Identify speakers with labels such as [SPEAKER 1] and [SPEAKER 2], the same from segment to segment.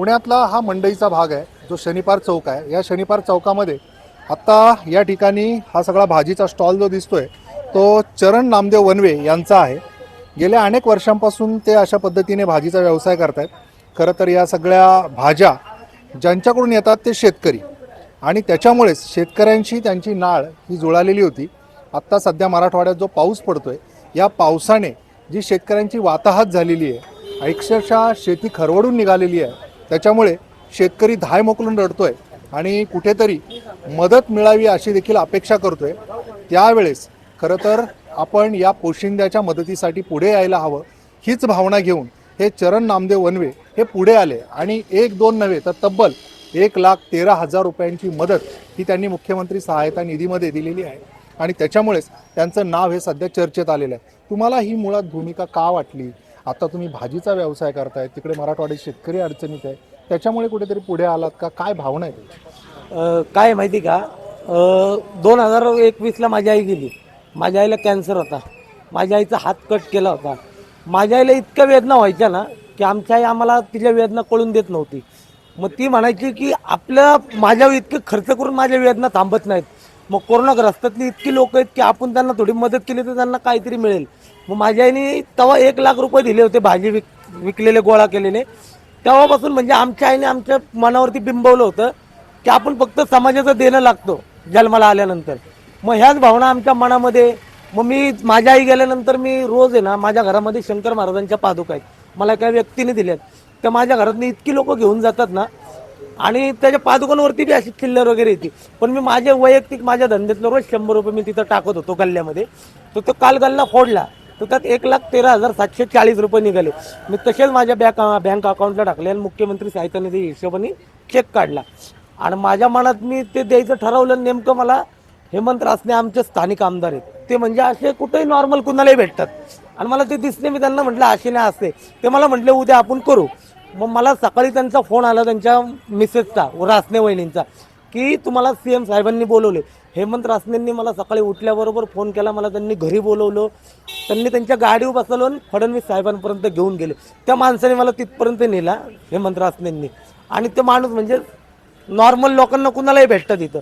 [SPEAKER 1] पुण्यातला हा मंडईचा भाग आहे जो शनिपार चौक आहे. या शनिपार चौकामध्ये आत्ता या ठिकाणी हा सगळा भाजीचा स्टॉल जो दिसतोय तो चरण नामदेव वनवे यांचा आहे. गेल्या अनेक वर्षांपासून ते अशा पद्धतीने भाजीचा व्यवसाय करतायत. खरं तर या सगळ्या भाज्या ज्यांच्याकडून येतात ते शेतकरी. आणि त्याच्यामुळेच शेतकऱ्यांशी त्यांची नाळ ही जुळालेली होती. आत्ता सध्या मराठवाड्यात जो पाऊस पडतोय या पावसाने जी शेतकऱ्यांची वाताहत झालेली आहे अक्षरशः शेती खरवडून निघालेली आहे. त्याच्यामुळे शेतकरी धाय मोकलून रडतोय आणि कुठेतरी मदत मिळावी अशी देखील अपेक्षा करतोय. त्यावेळेस खरं तर आपण या पोशिंद्याच्या मदतीसाठी पुढे यायला हवं हीच भावना घेऊन हे चरण नामदेव वनवे हे पुढे आले आणि एक दोन नव्हे तर तब्बल एक लाख तेरा हजार रुपयांची मदत ही त्यांनी मुख्यमंत्री सहायता निधीमध्ये दिलेली आहे. आणि त्याच्यामुळेच त्यांचं नाव हे सध्या चर्चेत आलेलं आहे. तुम्हाला ही मुळात भूमिका का वाटली? आता तुम्ही भाजीचा व्यवसाय करताय तिकडे मराठवाड्यात शेतकरी अडचणीत आहे. त्याच्यामुळे कुठेतरी पुढे आलात का? काय भावना आहे
[SPEAKER 2] काय आहे माहिती का? दोन हजार एकवीसला माझी आई गेली. माझ्या आईला कॅन्सर होता. माझ्या आईचा हात कट केला होता. माझ्या आईला इतक्या वेदना व्हायच्या ना की आमच्या आई आम्हाला तिच्या वेदना कळून देत नव्हती. मग ती म्हणायची की आपल्या माझ्यावर इतके खर्च करून माझ्या वेदना थांबत नाहीत. मग कोरोनाग्रस्तातली इतकी लोक आहेत की आपण त्यांना थोडी मदत केली तर त्यांना काहीतरी मिळेल. मग माझ्या आईने तेव्हा एक लाख रुपये दिले होते भाजी विक विकलेले गोळा केलेले. तेव्हापासून म्हणजे आमच्या आईने आमच्या मनावरती बिंबवलं होतं की आपण फक्त समाजाचं देणं लागतो जन्माला आल्यानंतर. मग ह्याच भावना आमच्या मनामध्ये मग मी माझ्या आई गेल्यानंतर मी रोज आहे ना माझ्या घरामध्ये शंकर महाराजांच्या पादुका आहेत. मला काही व्यक्तीने दिल्यात. त्या माझ्या घरातली इतकी लोक घेऊन जातात ना आणि त्याच्या पादुकांवरती बी अशी खिल्लर वगैरे येते. पण मी माझ्या वैयक्तिक माझ्या धंद्यातलं रोज शंभर रुपये मी तिथं टाकत होतो गल्ल्यामध्ये. तर तो काल गल्ला फोडला. तर त्यात एक लाख तेरा हजार सातशे चाळीस रुपये निघाले. मी तसेच माझ्या बँक बँक अकाउंटला टाकले आणि मुख्यमंत्री सहायता निधी हिशोबाने चेक काढला. आणि माझ्या मनात मी ते द्यायचं ठरवलं नेमकं मला हेमंत रासने आमचे स्थानिक आमदार आहेत. ते म्हणजे असे कुठेही नॉर्मल कुणालाही भेटतात. आणि मला ते दिसले मी त्यांना म्हटलं असे नाही असते ते मला म्हटले उद्या आपण करू. मग मला सकाळी त्यांचा फोन आला त्यांच्या मिसेसचा रासने वहिनींचा की तुम्हाला सी एम साहेबांनी बोलवले. हेमंत रासनेंनी मला सकाळी उठल्याबरोबर फोन केला. मला त्यांनी घरी बोलवलं. त्यांनी त्यांच्या गाडीवर बसवलं आणि फडणवीस साहेबांपर्यंत घेऊन गेले. त्या माणसाने मला तिथपर्यंत नेला हेमंत रासनेंनी. आणि ते माणूस म्हणजे नॉर्मल लोकांना कुणालाही भेटतात इथं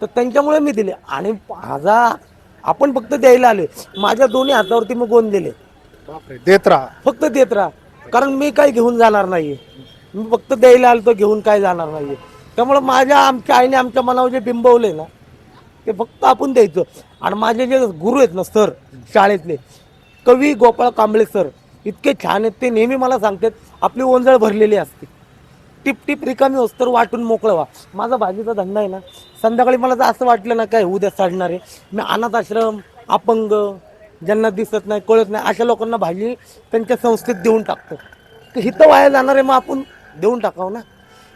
[SPEAKER 2] तर त्यांच्यामुळे मी दिले. आणि माझा आपण फक्त द्यायला आले माझ्या दोन्ही हातावरती मी गोंद दिले.
[SPEAKER 1] देत राहा.
[SPEAKER 2] फक्त देत राहा. कारण मी काही घेऊन जाणार नाहीये. मी फक्त द्यायला आलो तर घेऊन काय जाणार नाहीये. त्यामुळे माझ्या आमच्या आईने आमच्या मनावर जे बिंबवले ना ते फक्त आपण द्यायचं. आणि माझे जे गुरु आहेत ना सर शाळेतले कवी गोपाळ कांबळे सर इतके छान आहेत ते नेहमी मला सांगतात आपली ओंजळ भरलेली असते. टिप टिप रिकामी होस तर वाटून मोकळं व्हा. माझा भाजीचा धंदा आहे ना संध्याकाळी मला जर असं वाटलं ना काय उद्या साडणार आहे मी अनाथ आश्रम अपंग ज्यांना दिसत नाही कळत नाही अशा लोकांना भाजी त्यांच्या संस्थेत देऊन टाकतो. तर हिथं वाया जाणार आहे मग आपण देऊन टाकावं ना.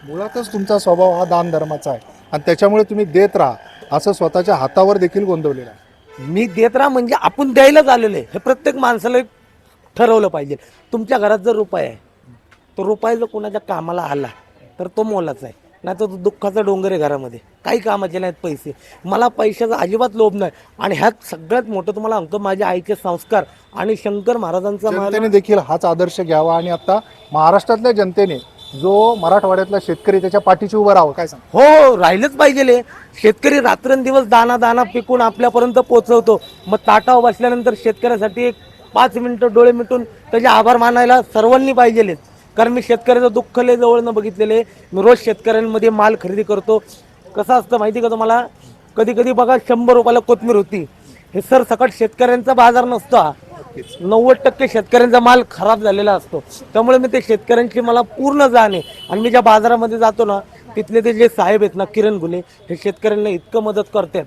[SPEAKER 1] मुळातच तुमचा स्वभाव हा दान धर्माचा आहे. आणि त्याच्यामुळे तुम्ही देत राहा. असं स्वतःच्या हातावर देखील गोंदवलेलं आहे.
[SPEAKER 2] मी देत राहा म्हणजे आपण द्यायलाच आलेलो आहे. हे प्रत्येक माणसाला ठरवलं पाहिजे. तुमच्या घरात जर रुपये आहे तो रुपये जर कोणाच्या कामाला आला तर तो मोलाचा आहे. नाही तर तो दुःखाचा डोंगर आहे घरामध्ये. काही कामाचे नाहीत पैसे. मला पैशाचा अजिबात लोभ नाही. आणि ह्यात सगळ्यात मोठं तुम्हाला सांगतो माझ्या आईचे संस्कार आणि शंकर महाराजांचा मला
[SPEAKER 1] जनतेने देखील हाच आदर्श घ्यावा. आणि आता महाराष्ट्रातल्या जनतेने जो मराठवाड्यातला शेतकरी त्याच्या पाठीशी उभं राहावं. काय सांग
[SPEAKER 2] हो राहिलंच पाहिजे शेतकरी रात्रंदिवस दाना दाना पिकून आपल्यापर्यंत पोहोचवतो. मग ताटावर बसल्यानंतर शेतकऱ्यासाठी एक पाच मिनिटं डोळे मिटून त्याचे आभार मानायला सर्वांनी पाहिजेले. कारण मी शेतकऱ्याचं दुःख लय जवळनं बघितलेले मी रोज शेतकऱ्यांमध्ये माल खरेदी करतो. कसं असतं माहिती का तुम्हाला? कधी कधी बघा शंभर रुपयाला कोथमीर होती. हे सर सकट शेतकऱ्यांचा बाजार नसतो हा. नव्वद टक्के शेतकऱ्यांचा माल खराब झालेला असतो. त्यामुळे मी ते शेतकऱ्यांची मला पूर्ण जाण आहे. आणि मी ज्या बाजारामध्ये जातो ना तिथले ते जे साहेब आहेत ना किरण घुले हे शेतकऱ्यांना इतकं मदत करतात.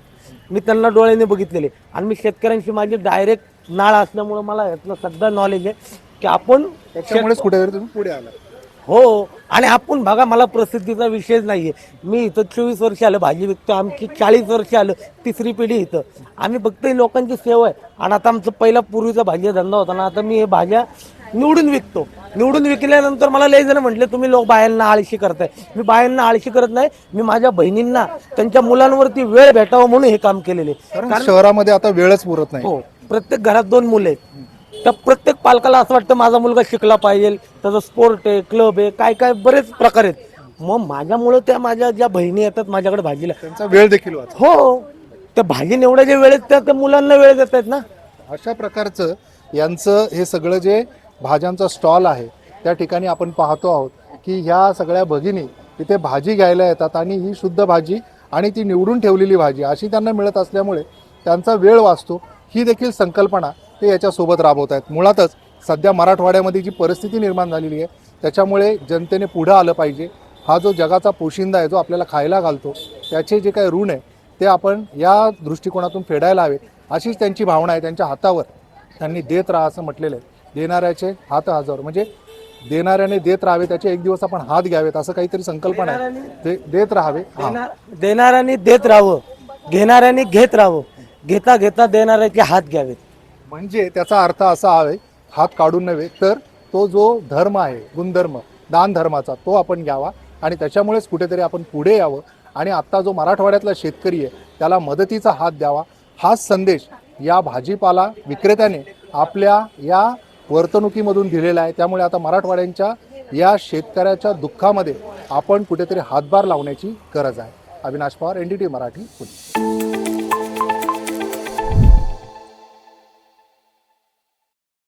[SPEAKER 2] मी त्यांना डोळ्याने बघितलेले. आणि मी शेतकऱ्यांशी माझी डायरेक्ट नाळ असल्यामुळे मला यातलं सध्या नॉलेज आहे की आपण
[SPEAKER 1] त्याच्यामुळेच कुठेतरी तुम्ही पुढे आला
[SPEAKER 2] हो. आणि आपण बघा मला प्रसिद्धीचा विषयच नाहीये. मी इथं चोवीस वर्ष आलं भाजी विकतो आमची चाळीस वर्ष आलं तिसरी पिढी इथं. आम्ही फक्त ही लोकांची सेवा आहे. आणि आता आमचं पहिला पूर्वीचा भाजी धंदा होता ना आता मी हे भाज्या निवडून विकतो. निवडून विकल्यानंतर मला लय जण म्हटले तुम्ही लोक बायांना आळशी करताय. मी बायांना आळशी करत नाही मी माझ्या बहिणींना त्यांच्या मुलांवरती वेळ भेटावा म्हणून हे काम केलेले.
[SPEAKER 1] कारण शहरामध्ये आता वेळच पुरत नाही.
[SPEAKER 2] हो प्रत्येक घरात दोन मुलं आहेत. तर प्रत्येक पालकाला असं वाटतं माझा मुलगा शिकला पाहिजे त्याचा स्पोर्ट आहे क्लब आहे काय काय बरेच प्रकार आहेत. मग माझ्यामुळं त्या माझ्या ज्या बहिणी येतात माझ्याकडे भाजीला.
[SPEAKER 1] त्यांचा वेळ देखील वाचतो.
[SPEAKER 2] हो त्या भाजी निवडायच्या वेळेत त्या त्या मुलांना वेळ देत आहेत ना.
[SPEAKER 1] अशा प्रकारचं यांचं हे सगळं जे भाज्यांचा स्टॉल आहे त्या ठिकाणी आपण पाहतो आहोत की ह्या सगळ्या भगिनी इथे भाजी घ्यायला येतात आणि ही शुद्ध भाजी आणि ती निवडून ठेवलेली भाजी अशी त्यांना मिळत असल्यामुळे त्यांचा वेळ वाचतो. ही देखील संकल्पना ते याच्यासोबत राबवत आहेत. मुळातच सध्या मराठवाड्यामध्ये जी परिस्थिती निर्माण झालेली आहे त्याच्यामुळे जनतेने पुढं आलं पाहिजे. हा जो जगाचा पोशिंदा आहे जो आपल्याला खायला घालतो त्याचे जे काही ऋण आहे ते आपण या दृष्टिकोनातून फेडायला हवे अशीच त्यांची भावना आहे. त्यांच्या हातावर त्यांनी देत राहा असं म्हटलेलं आहे. देणाऱ्याचे हात हजार. म्हणजे देणाऱ्याने देत राहावे त्याचे एक दिवस आपण हात घ्यावेत असं काहीतरी संकल्पना आहे. ते देत राहावे हा.
[SPEAKER 2] देणार- देणाऱ्याने देत राहावं. घेणाऱ्याने घेत राहावं. घेता घेता देणाऱ्याचे हात घ्यावेत.
[SPEAKER 1] म्हणजे त्याचा अर्थ असा आहे हात काढून नव्हे तर तो जो धर्म आहे गुणधर्म दान धर्माचा तो आपण घ्यावा. आणि त्याच्यामुळेच कुठेतरी आपण पुढे यावं. आणि आत्ता जो मराठवाड्यातला शेतकरी आहे त्याला मदतीचा हात द्यावा. हाच संदेश या भाजीपाला विक्रेत्याने आपल्या या वर्तणुकीमधून दिलेला आहे. त्यामुळे आता मराठवाड्यांच्या या शेतकऱ्याच्या दुःखामध्ये आपण कुठेतरी हातभार लावण्याची गरज आहे. Avinash Pawar N D T Marathi Pune.